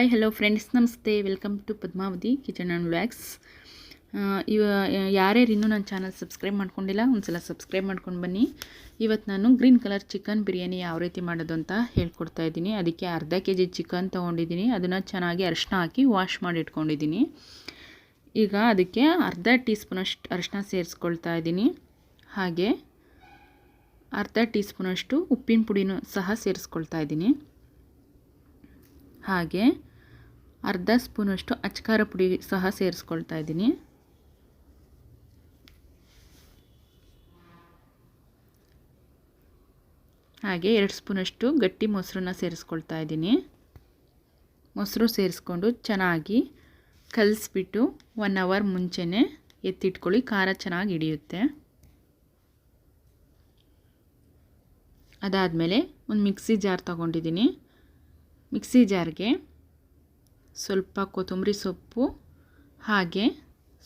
Hi hello friends namaste welcome to Padmavathi kitchen and vlogs ಇವ ಯಾರ್ಯಾರು ಇನ್ನೂ ನನ್ನ ಚಾನಲ್ ಸಬ್ಸ್ಕ್ರೈಬ್ ಮಾಡ್ಕೊಂಡಿಲ್ಲ, ಒಂದ್ಸಲ ಸಬ್ಸ್ಕ್ರೈಬ್ ಮಾಡ್ಕೊಂಡು ಬನ್ನಿ. ಇವತ್ತು ನಾನು ಗ್ರೀನ್ ಕಲರ್ ಚಿಕನ್ ಬಿರಿಯಾನಿ ಯಾವ ರೀತಿ ಮಾಡೋದು ಅಂತ ಹೇಳ್ಕೊಡ್ತಾ ಇದ್ದೀನಿ. ಅದಕ್ಕೆ ಅರ್ಧ ಕೆ ಜಿ ಚಿಕನ್ ತೊಗೊಂಡಿದ್ದೀನಿ. ಅದನ್ನು ಚೆನ್ನಾಗಿ ಅರಿಶಿನ ಹಾಕಿ ವಾಶ್ ಮಾಡಿ ಇಟ್ಕೊಂಡಿದ್ದೀನಿ. ಈಗ ಅದಕ್ಕೆ ಅರ್ಧ ಟೀ ಸ್ಪೂನಷ್ಟು ಅರಿಶಿನ ಸೇರಿಸ್ಕೊಳ್ತಾ ಇದ್ದೀನಿ. ಹಾಗೆ ಅರ್ಧ ಟೀ ಸ್ಪೂನಷ್ಟು ಉಪ್ಪಿನ ಪುಡಿನೂ ಸಹ ಸೇರಿಸ್ಕೊಳ್ತಾ ಇದ್ದೀನಿ. ಹಾಗೆ ಅರ್ಧ ಸ್ಪೂನಷ್ಟು ಅಚ್ಕಾರ ಪುಡಿ ಸಹ ಸೇರಿಸ್ಕೊಳ್ತಾ ಇದ್ದೀನಿ. ಹಾಗೆ ಎರಡು ಸ್ಪೂನಷ್ಟು ಗಟ್ಟಿ ಮೊಸರನ್ನ ಸೇರಿಸ್ಕೊಳ್ತಾ ಇದ್ದೀನಿ. ಮೊಸರು ಸೇರಿಸ್ಕೊಂಡು ಚೆನ್ನಾಗಿ ಕಲಸಿಬಿಟ್ಟು ಒನ್ ಅವರ್ ಮುಂಚೆನೇ ಎತ್ತಿಟ್ಕೊಳ್ಳಿ, ಖಾರ ಚೆನ್ನಾಗಿ ಹಿಡಿಯುತ್ತೆ. ಅದಾದಮೇಲೆ ಒಂದು ಮಿಕ್ಸಿ ಜಾರ್ ತಗೊಂಡಿದ್ದೀನಿ. ಮಿಕ್ಸಿ ಜಾರ್ಗೆ ಸ್ವಲ್ಪ ಕೊತ್ತಂಬರಿ ಸೊಪ್ಪು, ಹಾಗೆ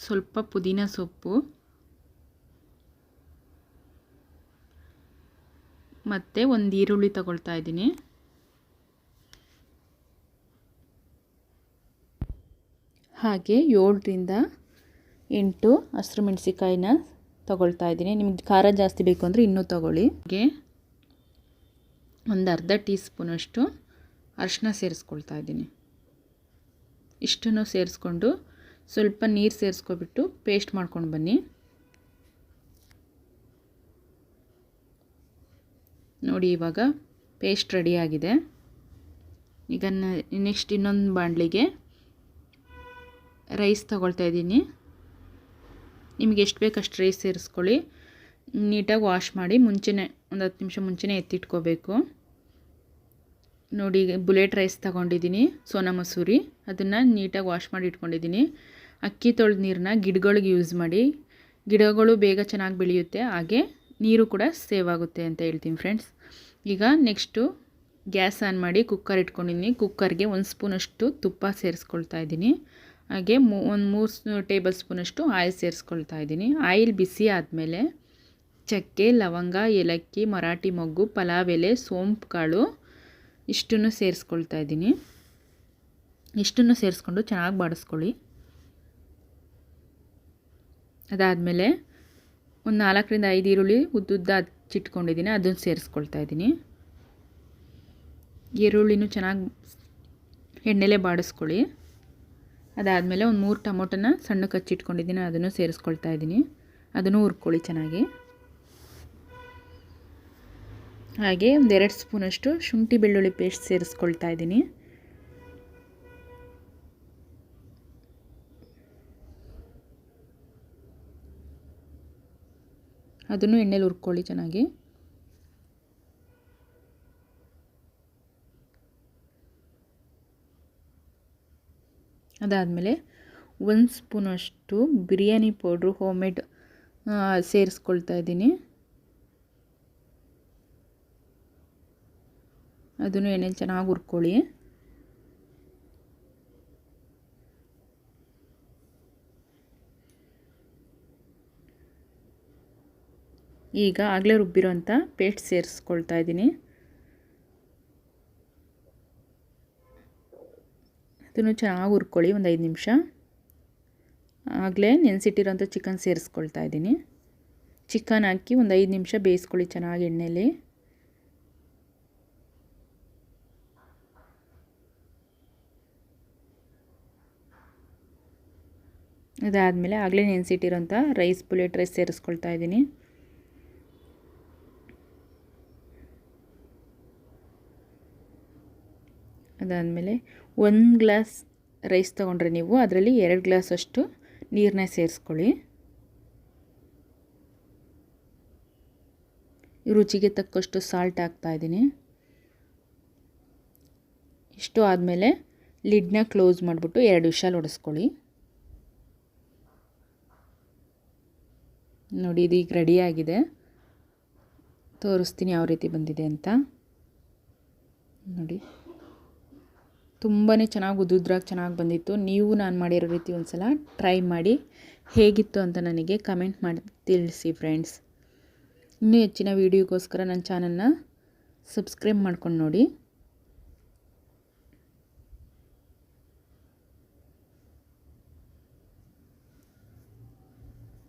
ಸ್ವಲ್ಪ ಪುದೀನ ಸೊಪ್ಪು ಮತ್ತು ಒಂದು ಈರುಳ್ಳಿ ತಗೊಳ್ತಾ ಇದ್ದೀನಿ. ಹಾಗೆ ಏಳರಿಂದ ಎಂಟು ಹಸಿರು ಮೆಣಸಿಕಾಯಿನ ತಗೊಳ್ತಾ ಇದ್ದೀನಿ. ನಿಮ್ಗೆ ಖಾರ ಜಾಸ್ತಿ ಬೇಕು ಅಂದರೆ ಇನ್ನೂ ತಗೊಳ್ಳಿ. ಹಾಗೆ ಒಂದು ಅರ್ಧ ಟೀ ಸ್ಪೂನಷ್ಟು ಅರಿಶಿನ ಸೇರಿಸ್ಕೊಳ್ತಾ ಇದ್ದೀನಿ. ಇಷ್ಟನ್ನು ಸೇರಿಸ್ಕೊಂಡು ಸ್ವಲ್ಪ ನೀರು ಸೇರಿಸ್ಕೊಬಿಟ್ಟು ಪೇಸ್ಟ್ ಮಾಡ್ಕೊಂಡು ಬನ್ನಿ. ನೋಡಿ, ಇವಾಗ ಪೇಸ್ಟ್ ರೆಡಿಯಾಗಿದೆ ಈಗ ನೆಕ್ಸ್ಟ್ ಇನ್ನೊಂದು ಬಾಣಲಿಗೆ ರೈಸ್ ತಗೊಳ್ತಾ ಇದ್ದೀನಿ. ನಿಮಗೆ ಎಷ್ಟು ಬೇಕು ಅಷ್ಟು ರೈಸ್ ಸೇರಿಸ್ಕೊಳ್ಳಿ. ನೀಟಾಗಿ ವಾಶ್ ಮಾಡಿ ಮುಂಚೆನೇ, ಒಂದು ಹತ್ತು ನಿಮಿಷ ಮುಂಚೆನೇ ಎತ್ತಿಟ್ಕೋಬೇಕು. ನೋಡಿ, ಬುಲೆಟ್ ರೈಸ್ ತಗೊಂಡಿದ್ದೀನಿ, ಸೋನಾ ಮಸೂರಿ. ಅದನ್ನು ನೀಟಾಗಿ ವಾಶ್ ಮಾಡಿ ಇಟ್ಕೊಂಡಿದ್ದೀನಿ. ಅಕ್ಕಿ ತೊಳೆದ ನೀರನ್ನ ಗಿಡಗಳಿಗೆ ಯೂಸ್ ಮಾಡಿ. ಗಿಡಗಳು ಬೇಗ ಚೆನ್ನಾಗಿ ಬೆಳೆಯುತ್ತೆ, ಹಾಗೆ ನೀರು ಕೂಡ ಸೇವ್ ಆಗುತ್ತೆ ಅಂತ ಹೇಳ್ತೀನಿ ಫ್ರೆಂಡ್ಸ್ ಈಗ ನೆಕ್ಸ್ಟು ಗ್ಯಾಸ್ ಆನ್ ಮಾಡಿ ಕುಕ್ಕರ್ ಇಟ್ಕೊಂಡಿದ್ದೀನಿ. ಕುಕ್ಕರ್ಗೆ ಒಂದು ಸ್ಪೂನಷ್ಟು ತುಪ್ಪ ಸೇರಿಸ್ಕೊಳ್ತಾ ಇದ್ದೀನಿ. ಹಾಗೆ ಮೂ, ಒಂದು ಮೂರು ಟೇಬಲ್ ಸ್ಪೂನಷ್ಟು ಆಯಿಲ್ ಸೇರಿಸ್ಕೊಳ್ತಾ ಇದ್ದೀನಿ. ಆಯಿಲ್ ಬಿಸಿ ಆದಮೇಲೆ ಚಕ್ಕೆ, ಲವಂಗ, ಏಲಕ್ಕಿ, ಮರಾಠಿ ಮೊಗ್ಗು, ಪಲಾವ್ ಎಲೆ ಸೋಂಪು ಕಾಳು ಇಷ್ಟನ್ನು ಸೇರಿಸ್ಕೊಳ್ತಾ ಇದ್ದೀನಿ. ಇಷ್ಟನ್ನು ಸೇರಿಸ್ಕೊಂಡು ಚೆನ್ನಾಗಿ ಬಾಡಿಸ್ಕೊಳ್ಳಿ. ಅದಾದಮೇಲೆ ಒಂದು ನಾಲ್ಕರಿಂದ ಐದು ಈರುಳ್ಳಿ ಉದ್ದುದ್ದ ಹಚ್ಚಿಟ್ಕೊಂಡಿದ್ದೀನಿ ಅದನ್ನು ಸೇರಿಸ್ಕೊಳ್ತಾ ಇದ್ದೀನಿ. ಈರುಳ್ಳಿನೂ ಚೆನ್ನಾಗಿ ಎಣ್ಣೆಲೆ ಬಾಡಿಸ್ಕೊಳ್ಳಿ. ಅದಾದಮೇಲೆ ಒಂದು ಮೂರು ಟೊಮೊಟೊನ ಸಣ್ಣಕ್ಕೆ ಹಚ್ಚಿಟ್ಕೊಂಡಿದ್ದೀನಿ ಅದನ್ನು ಸೇರಿಸ್ಕೊಳ್ತಾ ಇದ್ದೀನಿ. ಅದನ್ನು ಹುರ್ಕೊಳ್ಳಿ ಚೆನ್ನಾಗಿ. ಹಾಗೆ ಒಂದೆರಡು ಸ್ಪೂನಷ್ಟು ಶುಂಠಿ ಬೆಳ್ಳುಳ್ಳಿ ಪೇಸ್ಟ್ ಸೇರಿಸ್ಕೊಳ್ತಾ ಇದ್ದೀನಿ. ಅದನ್ನು ಎಣ್ಣೆಲಿ ಹುರ್ಕೊಳ್ಳಿ ಚೆನ್ನಾಗಿ. ಅದಾದಮೇಲೆ ಒಂದು ಸ್ಪೂನಷ್ಟು ಬಿರಿಯಾನಿ ಪೌಡ್ರು ಹೋಮ್ ಮೇಡ್ ಸೇರಿಸ್ಕೊಳ್ತಾ ಇದ್ದೀನಿ. ಅದನ್ನು ಎಣ್ಣೆಲಿ ಚೆನ್ನಾಗಿ ಹುರ್ಕೊಳ್ಳಿ. ಈಗ ಆಗಲೇ ರುಬ್ಬಿರೋಂಥ ಪೇಸ್ಟ್ ಸೇರಿಸ್ಕೊಳ್ತಾ ಇದ್ದೀನಿ. ಅದನ್ನು ಚೆನ್ನಾಗಿ ಹುರ್ಕೊಳ್ಳಿ ಒಂದು ಐದು ನಿಮಿಷ. ಆಗಲೇ ನೆನೆಸಿಟ್ಟಿರೋಂಥ ಚಿಕನ್ ಸೇರಿಸ್ಕೊಳ್ತಾ ಇದ್ದೀನಿ. ಚಿಕನ್ ಹಾಕಿ ಒಂದು ಐದು ನಿಮಿಷ ಬೇಯಿಸ್ಕೊಳ್ಳಿ ಚೆನ್ನಾಗಿ ಎಣ್ಣೆಲಿ. ಅದಾದಮೇಲೆ ಆಗಲೇ ನೆನೆಸಿಟ್ಟಿರೋಂಥ ರೈಸ್ ಬುಲೆಟ್ ರೈಸ್ ಸೇರಿಸ್ಕೊಳ್ತಾ ಇದ್ದೀನಿ. ಅದಾದಮೇಲೆ ಒಂದು ಗ್ಲಾಸ್ ರೈಸ್ ತೊಗೊಂಡ್ರೆ ನೀವು ಅದರಲ್ಲಿ ಎರಡು ಗ್ಲಾಸ್ ಅಷ್ಟು ನೀರನ್ನ ಸೇರಿಸ್ಕೊಳ್ಳಿ. ರುಚಿಗೆ ತಕ್ಕಷ್ಟು ಸಾಲ್ಟ್ ಹಾಕ್ತಾಯಿದ್ದೀನಿ ಇಷ್ಟು ಆದಮೇಲೆ ಲಿಡ್ನ ಕ್ಲೋಸ್ ಮಾಡಿಬಿಟ್ಟು ಎರಡು ವಿಷಲ್ ಹೊಡೆಸ್ಕೊಳ್ಳಿ ನೋಡಿ, ಇದು ಈಗ ರೆಡಿಯಾಗಿದೆ ತೋರಿಸ್ತೀನಿ ಯಾವ ರೀತಿ ಬಂದಿದೆ ಅಂತ. ನೋಡಿ. ತುಂಬಾ ಚೆನ್ನಾಗಿ ಉದ್ದುದ್ರಾಗಿ ಚೆನ್ನಾಗಿ ಬಂದಿತ್ತು. ನೀವು ನಾನು ಮಾಡಿರೋ ರೀತಿ ಒಂದು ಸಲ ಟ್ರೈ ಮಾಡಿ. ಹೇಗಿತ್ತು ಅಂತ ನನಗೆ ಕಮೆಂಟ್ ಮಾಡಿ ತಿಳಿಸಿ ಫ್ರೆಂಡ್ಸ್ ಇನ್ನೂ ಹೆಚ್ಚಿನ ವೀಡಿಯೋಗೋಸ್ಕರ ನನ್ನ ಚಾನಲ್ನ ಸಬ್ಸ್ಕ್ರೈಬ್ ಮಾಡ್ಕೊಂಡು ನೋಡಿ.